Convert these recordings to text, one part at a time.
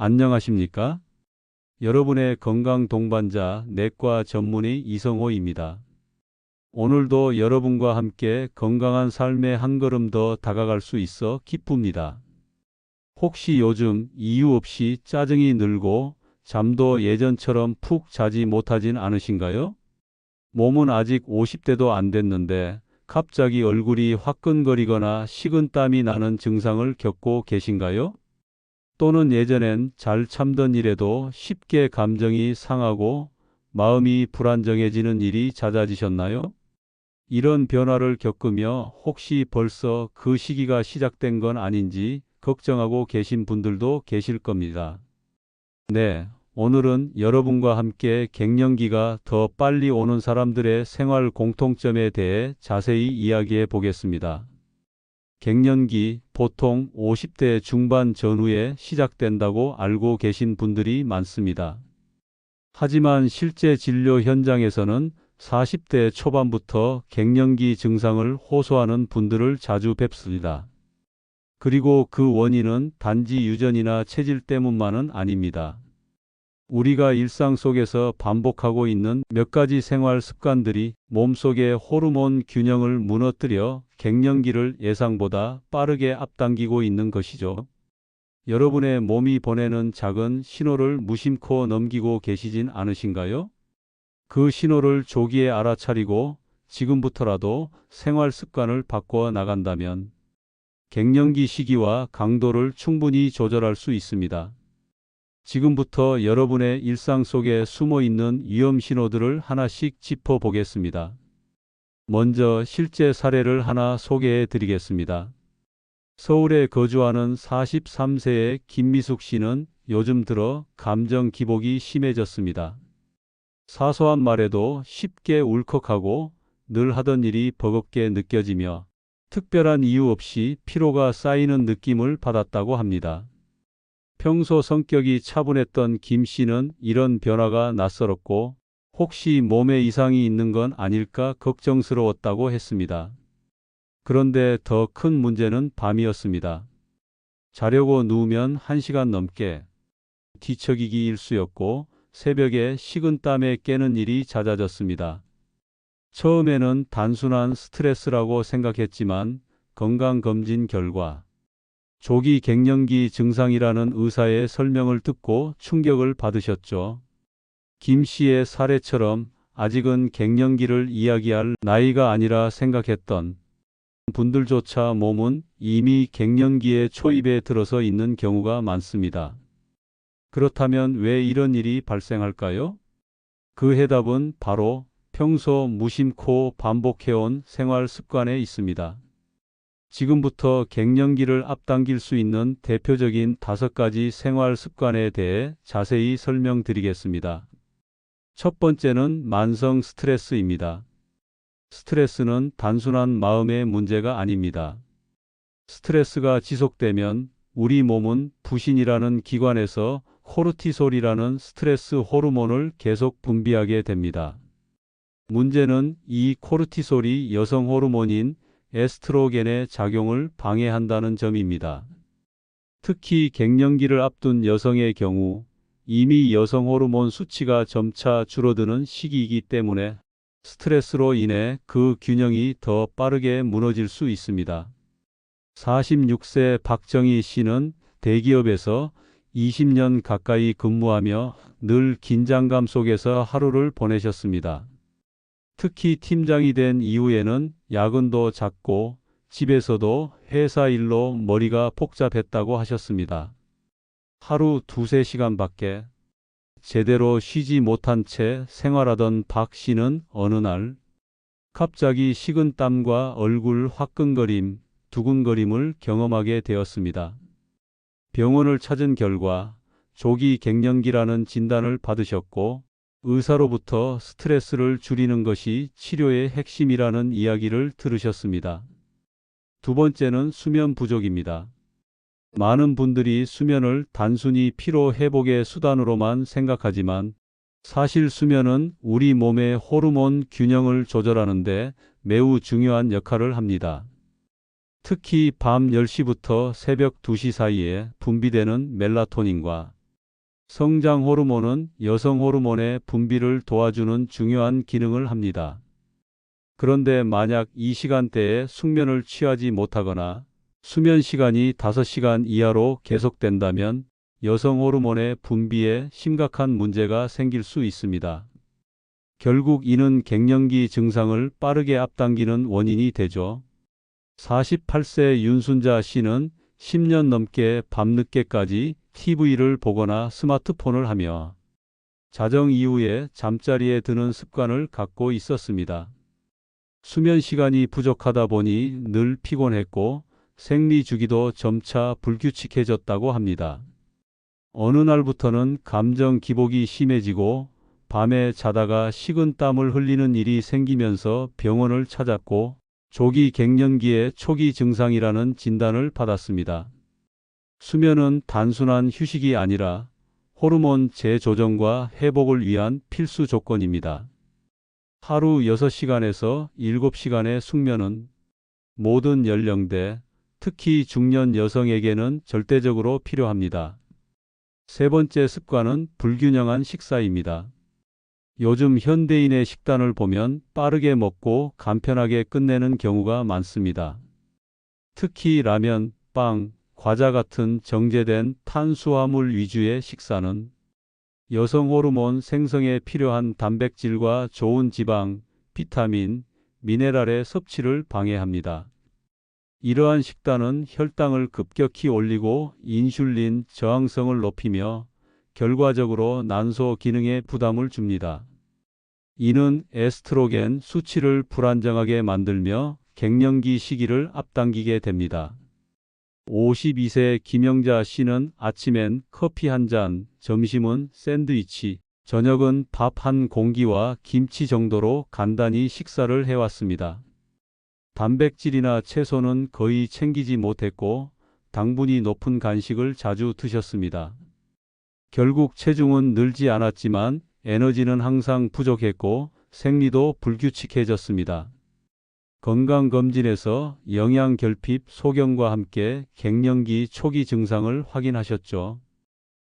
안녕하십니까? 여러분의 건강 동반자 내과 전문의 이성호입니다. 오늘도 여러분과 함께 건강한 삶에 한 걸음 더 다가갈 수 있어 기쁩니다. 혹시 요즘 이유 없이 짜증이 늘고 잠도 예전처럼 푹 자지 못하진 않으신가요? 몸은 아직 50대도 안 됐는데 갑자기 얼굴이 화끈거리거나 식은 땀이 나는 증상을 겪고 계신가요? 또는 예전엔 잘 참던 일에도 쉽게 감정이 상하고 마음이 불안정해지는 일이 잦아지셨나요? 이런 변화를 겪으며 혹시 벌써 그 시기가 시작된 건 아닌지 걱정하고 계신 분들도 계실 겁니다. 네, 오늘은 여러분과 함께 갱년기가 더 빨리 오는 사람들의 생활 공통점에 대해 자세히 이야기해 보겠습니다. 갱년기 보통 50대 중반 전후에 시작된다고 알고 계신 분들이 많습니다. 하지만 실제 진료 현장에서는 40대 초반부터 갱년기 증상을 호소하는 분들을 자주 뵙습니다. 그리고 그 원인은 단지 유전이나 체질 때문만은 아닙니다. 우리가 일상 속에서 반복하고 있는 몇 가지 생활 습관들이 몸속의 호르몬 균형을 무너뜨려 갱년기를 예상보다 빠르게 앞당기고 있는 것이죠. 여러분의 몸이 보내는 작은 신호를 무심코 넘기고 계시진 않으신가요? 그 신호를 조기에 알아차리고 지금부터라도 생활 습관을 바꿔 나간다면 갱년기 시기와 강도를 충분히 조절할 수 있습니다. 지금부터 여러분의 일상 속에 숨어 있는 위험 신호들을 하나씩 짚어 보겠습니다. 먼저 실제 사례를 하나 소개해 드리겠습니다. 서울에 거주하는 43세의 김미숙 씨는 요즘 들어 감정 기복이 심해졌습니다. 사소한 말에도 쉽게 울컥하고 늘 하던 일이 버겁게 느껴지며 특별한 이유 없이 피로가 쌓이는 느낌을 받았다고 합니다. 평소 성격이 차분했던 김 씨는 이런 변화가 낯설었고 혹시 몸에 이상이 있는 건 아닐까 걱정스러웠다고 했습니다. 그런데 더 큰 문제는 밤이었습니다. 자려고 누우면 1시간 넘게 뒤척이기 일쑤였고 새벽에 식은 땀에 깨는 일이 잦아졌습니다. 처음에는 단순한 스트레스라고 생각했지만 건강검진 결과 조기 갱년기 증상이라는 의사의 설명을 듣고 충격을 받으셨죠. 김 씨의 사례처럼 아직은 갱년기를 이야기할 나이가 아니라 생각했던 분들조차 몸은 이미 갱년기의 초입에 들어서 있는 경우가 많습니다. 그렇다면 왜 이런 일이 발생할까요? 그 해답은 바로 평소 무심코 반복해온 생활 습관에 있습니다. 지금부터 갱년기를 앞당길 수 있는 대표적인 다섯 가지 생활 습관에 대해 자세히 설명드리겠습니다. 첫 번째는 만성 스트레스입니다. 스트레스는 단순한 마음의 문제가 아닙니다. 스트레스가 지속되면 우리 몸은 부신이라는 기관에서 코르티솔이라는 스트레스 호르몬을 계속 분비하게 됩니다. 문제는 이 코르티솔이 여성 호르몬인 에스트로겐의 작용을 방해한다는 점입니다. 특히 갱년기를 앞둔 여성의 경우 이미 여성 호르몬 수치가 점차 줄어드는 시기이기 때문에 스트레스로 인해 그 균형이 더 빠르게 무너질 수 있습니다. 46세 박정희 씨는 대기업에서 20년 가까이 근무하며 늘 긴장감 속에서 하루를 보내셨습니다. 특히 팀장이 된 이후에는 야근도 잦고 집에서도 회사 일로 머리가 복잡했다고 하셨습니다. 하루 두세 시간밖에 제대로 쉬지 못한 채 생활하던 박 씨는 어느 날 갑자기 식은 땀과 얼굴 화끈거림, 두근거림을 경험하게 되었습니다. 병원을 찾은 결과 조기 갱년기라는 진단을 받으셨고 의사로부터 스트레스를 줄이는 것이 치료의 핵심이라는 이야기를 들으셨습니다. 두 번째는 수면 부족입니다. 많은 분들이 수면을 단순히 피로 회복의 수단으로만 생각하지만 사실 수면은 우리 몸의 호르몬 균형을 조절하는데 매우 중요한 역할을 합니다. 특히 밤 10시부터 새벽 2시 사이에 분비되는 멜라토닌과 성장 호르몬은 여성 호르몬의 분비를 도와주는 중요한 기능을 합니다. 그런데 만약 이 시간대에 숙면을 취하지 못하거나 수면 시간이 5시간 이하로 계속된다면 여성 호르몬의 분비에 심각한 문제가 생길 수 있습니다. 결국 이는 갱년기 증상을 빠르게 앞당기는 원인이 되죠. 48세 윤순자 씨는 10년 넘게 밤늦게까지 TV를 보거나 스마트폰을 하며 자정 이후에 잠자리에 드는 습관을 갖고 있었습니다. 수면 시간이 부족하다 보니 늘 피곤했고 생리 주기도 점차 불규칙해졌다고 합니다. 어느 날부터는 감정 기복이 심해지고 밤에 자다가 식은 땀을 흘리는 일이 생기면서 병원을 찾았고 조기 갱년기의 초기 증상이라는 진단을 받았습니다. 수면은 단순한 휴식이 아니라 호르몬 재조정과 회복을 위한 필수 조건입니다. 하루 6시간에서 7시간의 숙면은 모든 연령대, 특히 중년 여성에게는 절대적으로 필요합니다. 세 번째 습관은 불균형한 식사입니다. 요즘 현대인의 식단을 보면 빠르게 먹고 간편하게 끝내는 경우가 많습니다. 특히 라면, 빵, 과자 같은 정제된 탄수화물 위주의 식사는 여성 호르몬 생성에 필요한 단백질과 좋은 지방, 비타민, 미네랄의 섭취를 방해합니다. 이러한 식단은 혈당을 급격히 올리고 인슐린 저항성을 높이며 결과적으로 난소 기능에 부담을 줍니다. 이는 에스트로겐 수치를 불안정하게 만들며 갱년기 시기를 앞당기게 됩니다. 52세 김영자 씨는 아침엔 커피 한 잔, 점심은 샌드위치, 저녁은 밥 한 공기와 김치 정도로 간단히 식사를 해왔습니다. 단백질이나 채소는 거의 챙기지 못했고 당분이 높은 간식을 자주 드셨습니다. 결국 체중은 늘지 않았지만 에너지는 항상 부족했고 생리도 불규칙해졌습니다. 건강검진에서 영양결핍 소견과 함께 갱년기 초기 증상을 확인하셨죠.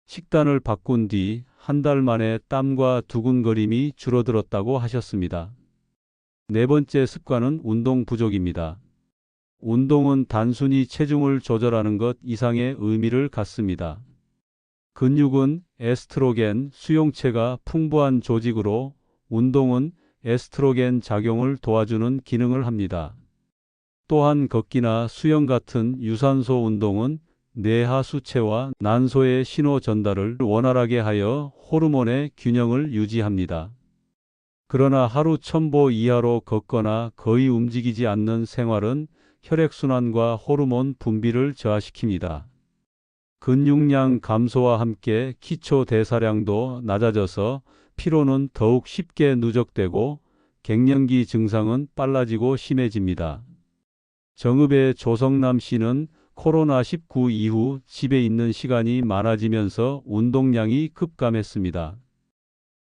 식단을 바꾼 뒤 한 달 만에 땀과 두근거림이 줄어들었다고 하셨습니다. 네 번째 습관은 운동 부족입니다. 운동은 단순히 체중을 조절하는 것 이상의 의미를 갖습니다. 근육은 에스트로겐 수용체가 풍부한 조직으로 운동은 에스트로겐 작용을 도와주는 기능을 합니다. 또한 걷기나 수영 같은 유산소 운동은 뇌하수체와 난소의 신호 전달을 원활하게 하여 호르몬의 균형을 유지합니다. 그러나 하루 첨보 이하로 걷거나 거의 움직이지 않는 생활은 혈액순환과 호르몬 분비를 저하시킵니다. 근육량 감소와 함께 기초 대사량도 낮아져서 피로는 더욱 쉽게 누적되고 갱년기 증상은 빨라지고 심해집니다. 정읍의 조성남 씨는 코로나19 이후 집에 있는 시간이 많아지면서 운동량이 급감했습니다.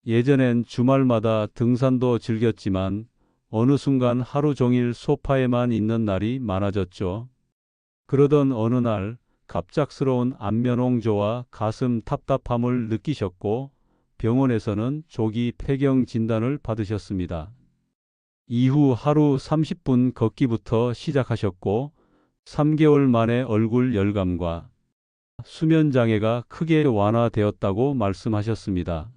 예전엔 주말마다 등산도 즐겼지만 어느 순간 하루 종일 소파에만 있는 날이 많아졌죠. 그러던 어느 날 갑작스러운 안면홍조와 가슴 답답함을 느끼셨고 병원에서는 조기 폐경 진단을 받으셨습니다. 이후 하루 30분 걷기부터 시작하셨고 3개월 만에 얼굴 열감과 수면 장애가 크게 완화되었다고 말씀하셨습니다.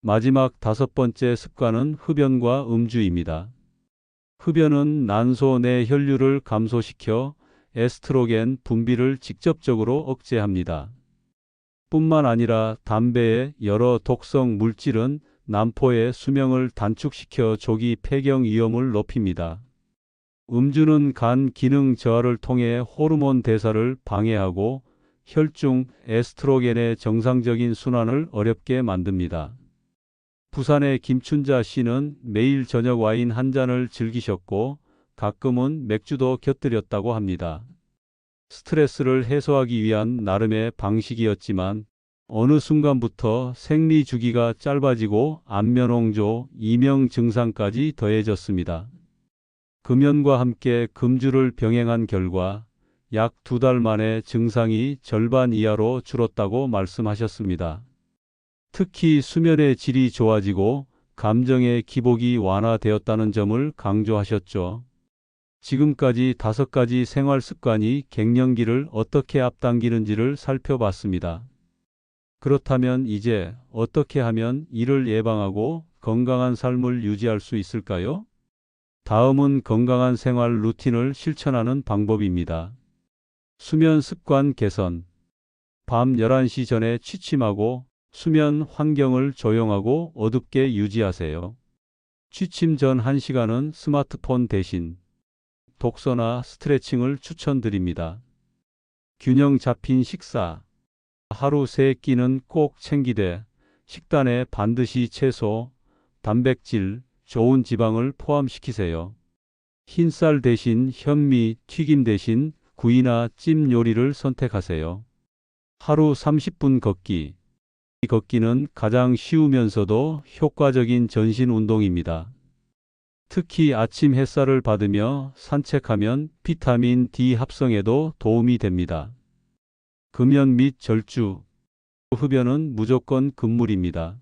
마지막 다섯 번째 습관은 흡연과 음주입니다. 흡연은 난소 내 혈류를 감소시켜 에스트로겐 분비를 직접적으로 억제합니다. 뿐만 아니라 담배의 여러 독성 물질은 남포의 수명을 단축시켜 조기 폐경 위험을 높입니다. 음주는 간 기능 저하를 통해 호르몬 대사를 방해하고 혈중 에스트로겐의 정상적인 순환을 어렵게 만듭니다. 부산의 김춘자 씨는 매일 저녁 와인 한 잔을 즐기셨고 가끔은 맥주도 곁들였다고 합니다. 스트레스를 해소하기 위한 나름의 방식이었지만 어느 순간부터 생리 주기가 짧아지고 안면홍조, 이명 증상까지 더해졌습니다. 금연과 함께 금주를 병행한 결과 약 두 달 만에 증상이 절반 이하로 줄었다고 말씀하셨습니다. 특히 수면의 질이 좋아지고 감정의 기복이 완화되었다는 점을 강조하셨죠. 지금까지 다섯 가지 생활 습관이 갱년기를 어떻게 앞당기는지를 살펴봤습니다. 그렇다면 이제 어떻게 하면 이를 예방하고 건강한 삶을 유지할 수 있을까요? 다음은 건강한 생활 루틴을 실천하는 방법입니다. 수면 습관 개선. 밤 11시 전에 취침하고 수면 환경을 조용하고 어둡게 유지하세요. 취침 전 1시간은 스마트폰 대신 독서나 스트레칭을 추천드립니다. 균형 잡힌 식사. 하루 세 끼는 꼭 챙기되 식단에 반드시 채소, 단백질, 좋은 지방을 포함시키세요. 흰쌀 대신 현미, 튀김 대신 구이나 찜 요리를 선택하세요. 하루 30분 걷기. 이 걷기는 가장 쉬우면서도 효과적인 전신 운동입니다. 특히 아침 햇살을 받으며 산책하면 비타민 D 합성에도 도움이 됩니다. 금연 및 절주. 흡연은 무조건 금물입니다.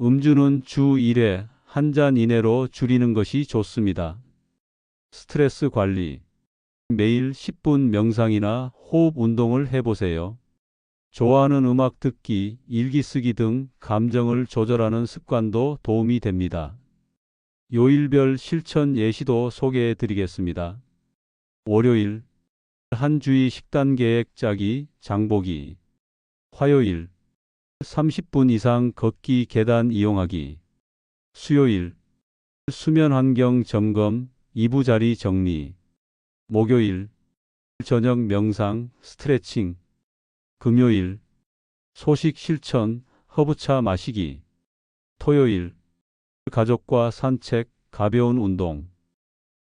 음주는 주 1회 한 잔 이내로 줄이는 것이 좋습니다. 스트레스 관리. 매일 10분 명상이나 호흡 운동을 해보세요. 좋아하는 음악 듣기, 일기 쓰기 등 감정을 조절하는 습관도 도움이 됩니다. 요일별 실천 예시도 소개해 드리겠습니다. 월요일, 한 주의 식단 계획 짜기, 장보기. 화요일, 30분 이상 걷기 계단 이용하기. 수요일, 수면 환경 점검, 이부자리 정리. 목요일, 저녁 명상, 스트레칭. 금요일, 소식 실천, 허브차 마시기. 토요일, 가족과 산책, 가벼운 운동.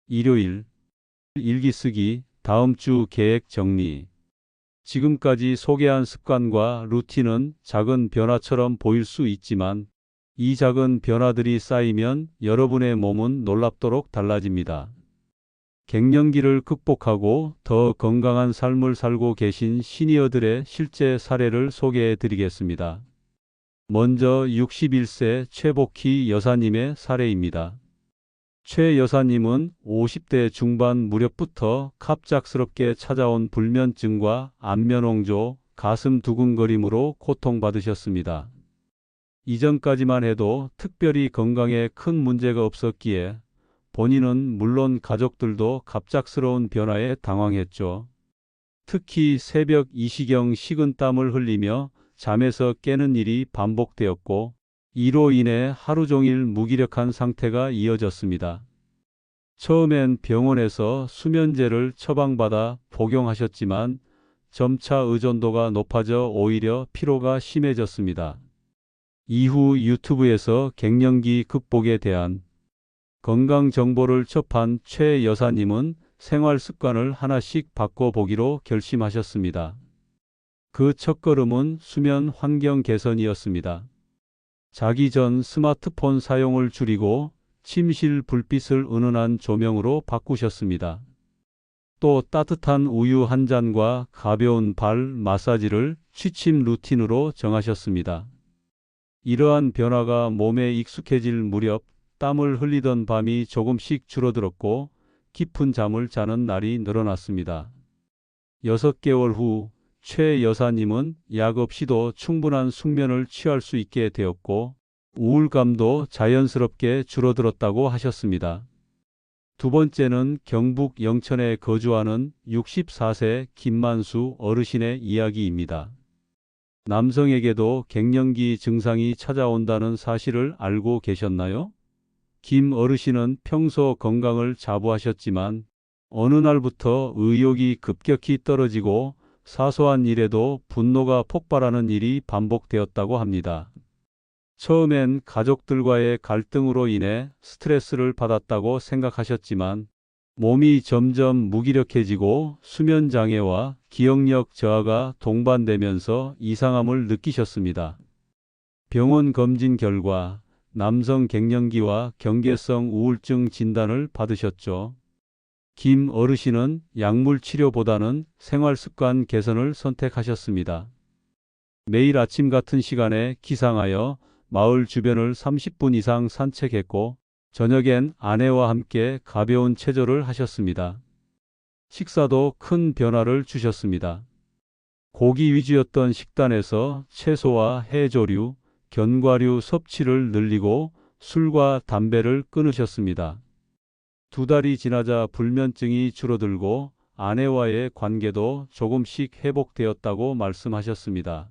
일요일, 일기 쓰기, 다음 주 계획 정리. 지금까지 소개한 습관과 루틴은 작은 변화처럼 보일 수 있지만 이 작은 변화들이 쌓이면 여러분의 몸은 놀랍도록 달라집니다. 갱년기를 극복하고 더 건강한 삶을 살고 계신 시니어들의 실제 사례를 소개해 드리겠습니다. 먼저 61세 최복희 여사님의 사례입니다. 최 여사님은 50대 중반 무렵부터 갑작스럽게 찾아온 불면증과 안면홍조, 가슴 두근거림으로 고통받으셨습니다. 이전까지만 해도 특별히 건강에 큰 문제가 없었기에 본인은 물론 가족들도 갑작스러운 변화에 당황했죠. 특히 새벽 2시경 식은땀을 흘리며 잠에서 깨는 일이 반복되었고 이로 인해 하루 종일 무기력한 상태가 이어졌습니다. 처음엔 병원에서 수면제를 처방받아 복용하셨지만 점차 의존도가 높아져 오히려 피로가 심해졌습니다. 이후 유튜브에서 갱년기 극복에 대한 건강 정보를 접한 최 여사님은 생활 습관을 하나씩 바꿔보기로 결심하셨습니다. 그 첫걸음은 수면 환경 개선이었습니다. 자기 전 스마트폰 사용을 줄이고 침실 불빛을 은은한 조명으로 바꾸셨습니다. 또 따뜻한 우유 한 잔과 가벼운 발 마사지를 취침 루틴으로 정하셨습니다. 이러한 변화가 몸에 익숙해질 무렵 땀을 흘리던 밤이 조금씩 줄어들었고 깊은 잠을 자는 날이 늘어났습니다. 6개월 후 최 여사님은 약 없이도 충분한 숙면을 취할 수 있게 되었고 우울감도 자연스럽게 줄어들었다고 하셨습니다. 두 번째는 경북 영천에 거주하는 64세 김만수 어르신의 이야기입니다. 남성에게도 갱년기 증상이 찾아온다는 사실을 알고 계셨나요? 김 어르신은 평소 건강을 자부하셨지만 어느 날부터 의욕이 급격히 떨어지고 사소한 일에도 분노가 폭발하는 일이 반복되었다고 합니다. 처음엔 가족들과의 갈등으로 인해 스트레스를 받았다고 생각하셨지만 몸이 점점 무기력해지고 수면 장애와 기억력 저하가 동반되면서 이상함을 느끼셨습니다. 병원 검진 결과 남성 갱년기와 경계성 우울증 진단을 받으셨죠. 김 어르신은 약물 치료보다는 생활 습관 개선을 선택하셨습니다. 매일 아침 같은 시간에 기상하여 마을 주변을 30분 이상 산책했고 저녁엔 아내와 함께 가벼운 체조를 하셨습니다. 식사도 큰 변화를 주셨습니다. 고기 위주였던 식단에서 채소와 해조류, 견과류 섭취를 늘리고 술과 담배를 끊으셨습니다. 두 달이 지나자 불면증이 줄어들고 아내와의 관계도 조금씩 회복되었다고 말씀하셨습니다.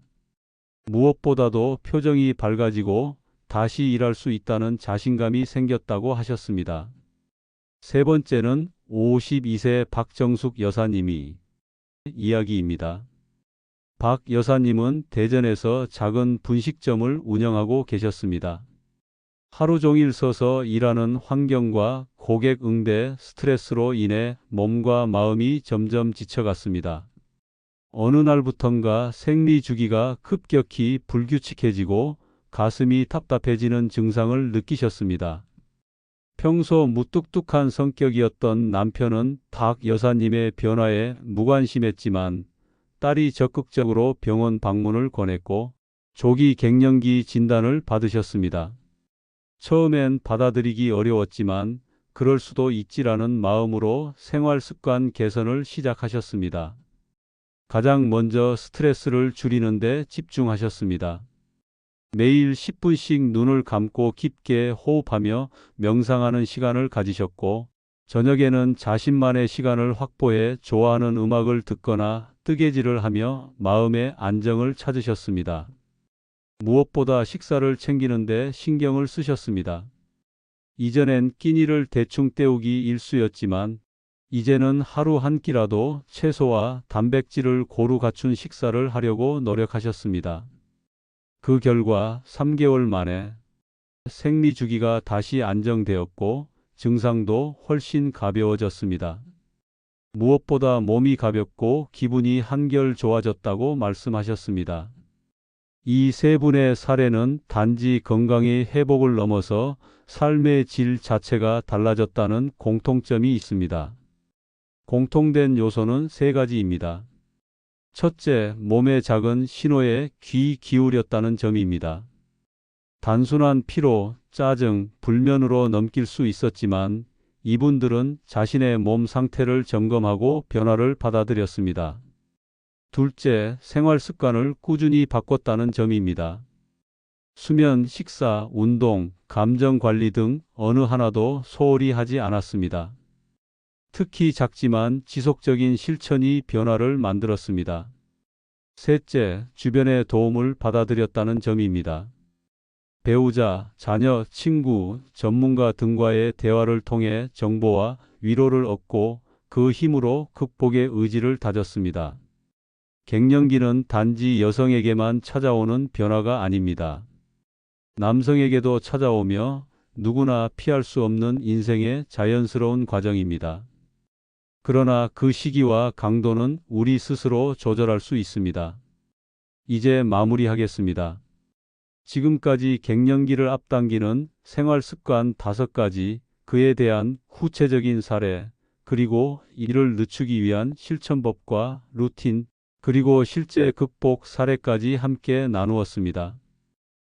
무엇보다도 표정이 밝아지고 다시 일할 수 있다는 자신감이 생겼다고 하셨습니다. 세 번째는 52세 박정숙 여사님이 이야기입니다. 박 여사님은 대전에서 작은 분식점을 운영하고 계셨습니다. 하루 종일 서서 일하는 환경과 고객 응대 스트레스로 인해 몸과 마음이 점점 지쳐갔습니다. 어느 날부턴가 생리 주기가 급격히 불규칙해지고 가슴이 답답해지는 증상을 느끼셨습니다. 평소 무뚝뚝한 성격이었던 남편은 박 여사님의 변화에 무관심했지만 딸이 적극적으로 병원 방문을 권했고 조기 갱년기 진단을 받으셨습니다. 처음엔 받아들이기 어려웠지만 그럴 수도 있지라는 마음으로 생활 습관 개선을 시작하셨습니다. 가장 먼저 스트레스를 줄이는데 집중하셨습니다. 매일 10분씩 눈을 감고 깊게 호흡하며 명상하는 시간을 가지셨고, 저녁에는 자신만의 시간을 확보해 좋아하는 음악을 듣거나 뜨개질을 하며 마음의 안정을 찾으셨습니다. 무엇보다 식사를 챙기는데 신경을 쓰셨습니다. 이전엔 끼니를 대충 때우기 일쑤였지만 이제는 하루 한 끼라도 채소와 단백질을 고루 갖춘 식사를 하려고 노력하셨습니다. 그 결과 3개월 만에 생리 주기가 다시 안정되었고 증상도 훨씬 가벼워졌습니다. 무엇보다 몸이 가볍고 기분이 한결 좋아졌다고 말씀하셨습니다. 이 세 분의 사례는 단지 건강의 회복을 넘어서 삶의 질 자체가 달라졌다는 공통점이 있습니다. 공통된 요소는 세 가지입니다. 첫째, 몸의 작은 신호에 귀 기울였다는 점입니다. 단순한 피로, 짜증, 불면으로 넘길 수 있었지만 이분들은 자신의 몸 상태를 점검하고 변화를 받아들였습니다. 둘째, 생활 습관을 꾸준히 바꿨다는 점입니다. 수면, 식사, 운동, 감정 관리 등 어느 하나도 소홀히 하지 않았습니다. 특히 작지만 지속적인 실천이 변화를 만들었습니다. 셋째, 주변의 도움을 받아들였다는 점입니다. 배우자, 자녀, 친구, 전문가 등과의 대화를 통해 정보와 위로를 얻고 그 힘으로 극복의 의지를 다졌습니다. 갱년기는 단지 여성에게만 찾아오는 변화가 아닙니다. 남성에게도 찾아오며 누구나 피할 수 없는 인생의 자연스러운 과정입니다. 그러나 그 시기와 강도는 우리 스스로 조절할 수 있습니다. 이제 마무리하겠습니다. 지금까지 갱년기를 앞당기는 생활 습관 다섯 가지, 그에 대한 구체적인 사례, 그리고 이를 늦추기 위한 실천법과 루틴, 그리고 실제 극복 사례까지 함께 나누었습니다.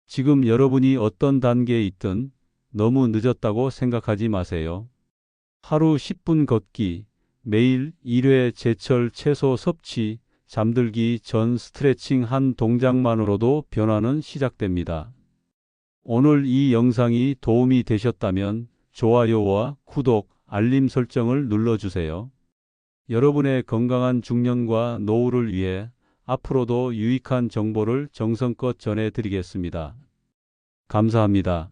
지금 여러분이 어떤 단계에 있든 너무 늦었다고 생각하지 마세요. 하루 10분 걷기, 매일 1회 제철 채소 섭취, 잠들기 전 스트레칭 한 동작만으로도 변화는 시작됩니다. 오늘 이 영상이 도움이 되셨다면 좋아요와 구독, 알림 설정을 눌러주세요. 여러분의 건강한 중년과 노후를 위해 앞으로도 유익한 정보를 정성껏 전해드리겠습니다. 감사합니다.